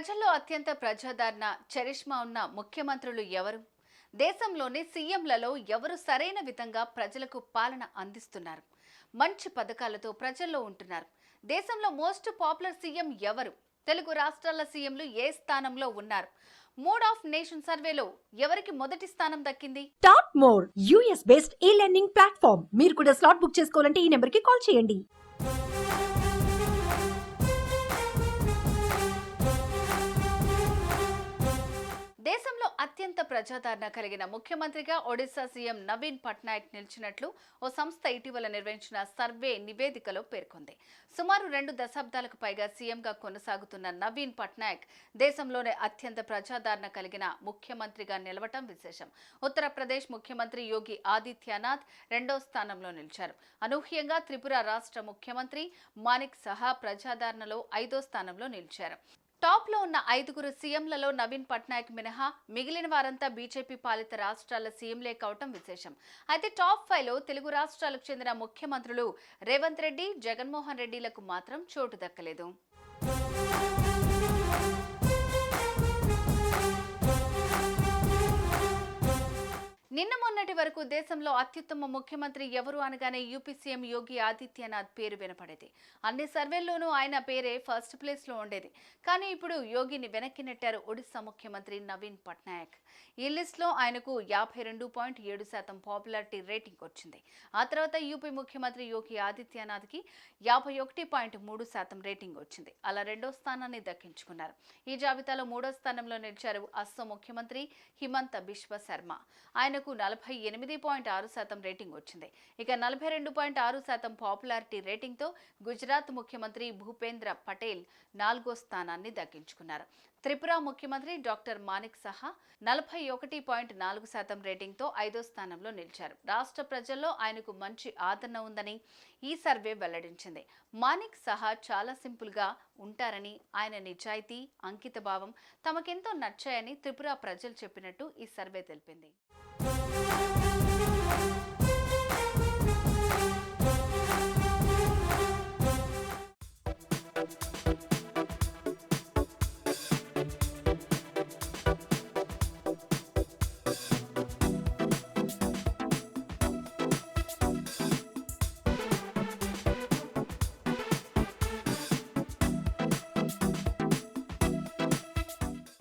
ప్రజల్లో అత్యంత ప్రజాదరణ చరిష్మా ఉన్న ముఖ్యమంత్రులు ఎవరు? దేశంలోని సీఎంలలో ఎవరు సరైన విధంగా ప్రజలకు పాలన అందిస్తున్నారు? మంచి పథకాలతో ప్రజల్లో ఉంటున్నారు. దేశంలో మోస్ట్ పాపులర్ సీఎం ఎవరు? తెలుగు రాష్ట్రాల సీఎంలు ఏ స్థానంలో ఉన్నారు? మూడ్ ఆఫ్ నేషన్ సర్వేలో ఎవరికి మొదటి స్థానం దక్కింది? Top more US based e learning platform మీరు కూడా స్లాట్ బుక్ చేసుకోవాలంటే ఈ నెంబర్కి కాల్ చేయండి. అత్యంత ప్రజాదరణ కలిగిన ముఖ్యమంత్రిగా ఒడిశా సీఎం నవీన్ పట్నాయక్ నిలిచినట్లు ఓ సంస్థ ఇటీవల నిర్వహించిన సర్వే నివేదికలో పేర్కొంది. సుమారు రెండు దశాబ్దాలకు పైగా సీఎంగా కొనసాగుతున్న నవీన్ పట్నాయక్ దేశంలోనే అత్యంత ప్రజాదరణ కలిగిన ముఖ్యమంత్రిగా నిలవటం విశేషం. ఉత్తరప్రదేశ్ ముఖ్యమంత్రి యోగి ఆదిత్యనాథ్ రెండో స్థానంలో నిలిచారు. అనూహ్యంగా త్రిపుర రాష్ట్ర ముఖ్యమంత్రి మానిక్ సహా ప్రజాదరణలో ఐదో స్థానంలో నిలిచారు. టాప్లో ఉన్న ఐదుగురు సీఎంలలో నవీన్ పట్నాయక్ మినహా మిగిలిన వారంతా బీజేపీ పాలిత రాష్ట్రాల సీఎంలే కావటం విశేషం. అయితే టాప్ ఫైవ్లో తెలుగు రాష్ట్రాలకు చెందిన ముఖ్యమంత్రులు రేవంత్ రెడ్డి జగన్మోహన్ రెడ్డిలకు మాత్రం చోటు దక్కలేదు. నిన్న మొన్నటి వరకు దేశంలో అత్యుత్తమ ముఖ్యమంత్రి ఎవరు అనగానే యూపీ సీఎం యోగి ఆదిత్యనాథ్ పేరు వినపడేది. అన్ని సర్వేల్లోనూ ఆయన పేరే ఫస్ట్ ప్లేస్లో ఉండేది. కానీ ఇప్పుడు యోగిని వెనక్కి నెట్టారు ఒడిశా ముఖ్యమంత్రి నవీన్ పట్నాయక్. ఈ లిస్ట్లో ఆయనకు యాభై రెండు పాయింట్ ఏడు శాతం పాపులారిటీ రేటింగ్ వచ్చింది. ఆ తర్వాత యూపీ ముఖ్యమంత్రి యోగి ఆదిత్యనాథ్కి యాభై ఒకటి పాయింట్ మూడు శాతం రేటింగ్ వచ్చింది. అలా రెండో స్థానాన్ని దక్కించుకున్నారు. ఈ జాబితాలో మూడో స్థానంలో నిలిచారు అస్సాం ముఖ్యమంత్రి హిమంత బిశ్వ శర్మ. ఆయనకు నలభై ఎనిమిది పాయింట్ ఆరు శాతం రేటింగ్ వచ్చింది. ఇక నలభై రెండు పాయింట్ ఆరు శాతం పాపులారిటీ రేటింగ్తో గుజరాత్ ముఖ్యమంత్రి భూపేంద్ర పటేల్ నాలుగో స్థానాన్ని దక్కించుకున్నారు. త్రిపుర ముఖ్యమంత్రి డాక్టర్ మానిక్ సహా నలభై ఒకటి పాయింట్ నాలుగు శాతం రేటింగ్తో ఐదో స్థానంలో నిలిచారు. రాష్ట్ర ప్రజల్లో ఆయనకు మంచి ఆదరణ ఉందని ఈ సర్వే వెల్లడించింది. మానిక్ సహా చాలా సింపుల్గా ఉంటారని ఆయన నిజాయితీ అంకిత భావం తమకెంతో నచ్చాయని త్రిపుర ప్రజలు చెప్పినట్టు ఈ సర్వే తెలిపింది.